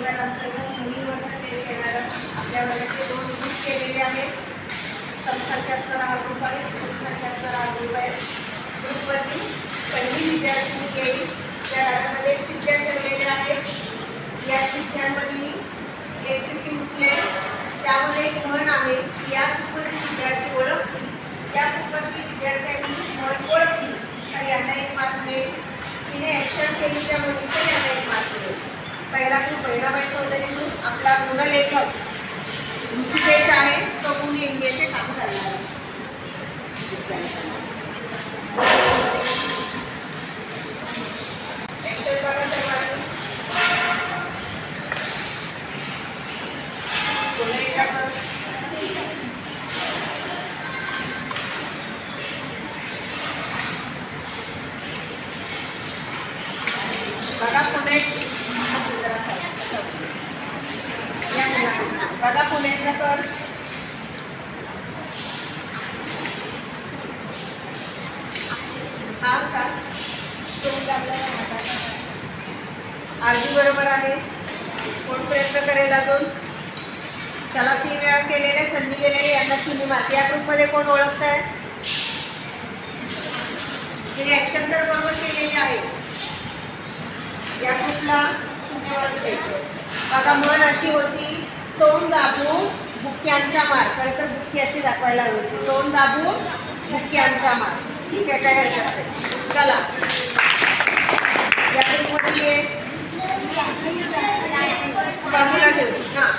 परिवार अंतर्गत मुलींवर खेळ खेळणारं आपल्या वर्गाचे दोन ग्रुप केलेले आहेत. समसंख्या असणारा हा ग्रुप आहे. समसंख्या असणारा हा ग्रुप आहे. ग्रुपमधील पहिली विद्यार्थी येईल. त्या घरामध्ये चिठ्ठ्या ठेवलेल्या आहेत. या चिठ्ठ्यांमधली एक चिठ्ठी उचलेल त्यामध्ये एक म्हण आहे की या ग्रुपमधील विद्यार्थी ओळखतील. या ग्रुपमधील विद्यार्थ्यांनी म्हण ओळखली. तर यांना एक मार्क मिळेल. तिने ॲक्शन केली त्या मुलीचं यांना एक मार्क मिळेल. पहिला ग्रुप बहिणाबाई चौधरी म्हणून आपला गुणलेखक ऋषिकेश आहे तो गुण इंडियाचे काम करणार आहे Action बघा सर्वांनी. पुन्हा एकदा करू. बघा पुणे या पुन्हा. बघा पुण्याचा कर हा का आरती बरोबर आहे. कोण प्रयत्न करेल अजून? त्याला तीन वेळा केलेले संधी गेलेली यांना शून्य माती या ग्रुपमध्ये कोण ओळखत आहे तिने ऍक्शन तर बरोबर केलेली आहे. या ग्रुपला शून्य मार्क द्यायचे बघा मन अशी होती तोंड दाबून बुक्क्यांचा मार. खरं तर बुक्की अशी दाखवायला हवी होती. तोंड दाबून बुक्यांचा मार. ठीक आहे काय हरकत चला या ग्रुपमध्ये ये. बाजूला ठेव हां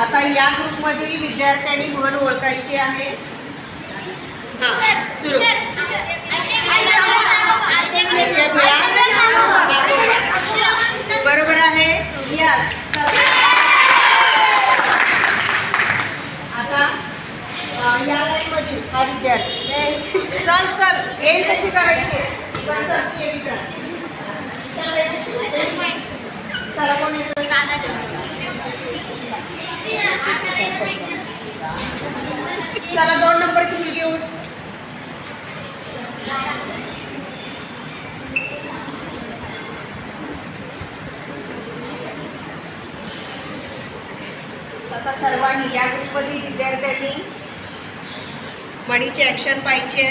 आता या ग्रुपमधील विद्यार्थ्यांनी म्हण ओळखायची आहे. हां सुरू. बरोबर आहे? यस आता या हा विद्यार्थी. चल चल. येईल कशी करायची. चल, कोण येतोय चला दोन नंबरची मुलगी उठ. आता सर्वांनी या ग्रुपमधील विद्यार्थ्यांनी मणीचे ॲक्शन पाहिजे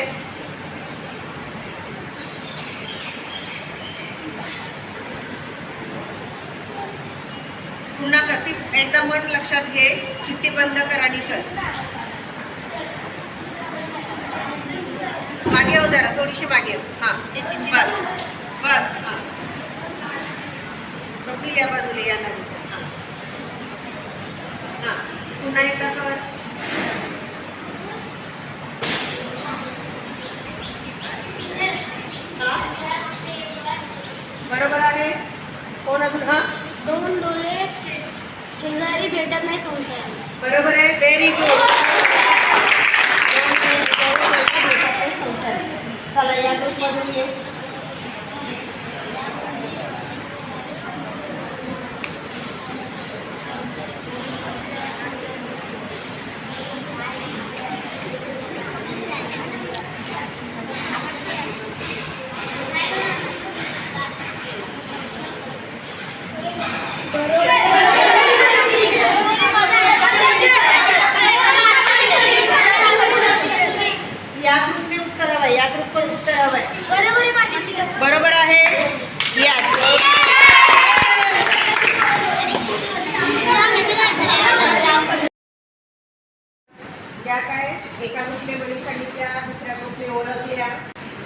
पुन्हा ती एकदा मन लक्षात घे. चिठ्ठी बंद कर आणि कर. मागे हो जरा थोडीशी मागे हो. हा बस बस हा. स्वप्नील या बाजूला यांना दिसत हा. हा पुन्हा एकदा कर हा बरोबर आहे कोण अजून हा दोन डोळे शेजारी भेटत नाही संसारी बरोबर आहे. व्हेरी गुड चला या ग्रुपमधून ये. या ग्रुपने उत्तर हवंय या ग्रुप पण उत्तर हवंय बरोबर आहे पाटीलची गप्पा. बरोबर आहे यस ज्या काय एका ग्रुपने म्हणी सांगितल्या दुसऱ्या ग्रुपने ओळखल्या.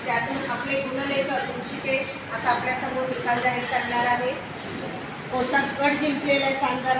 त्यातून आपले गुणलेखक ऋषिकेश आता आपल्यासमोर निकाल जाहीर करणार आहे. कोणता गट जिंकलेला आहे सांगणार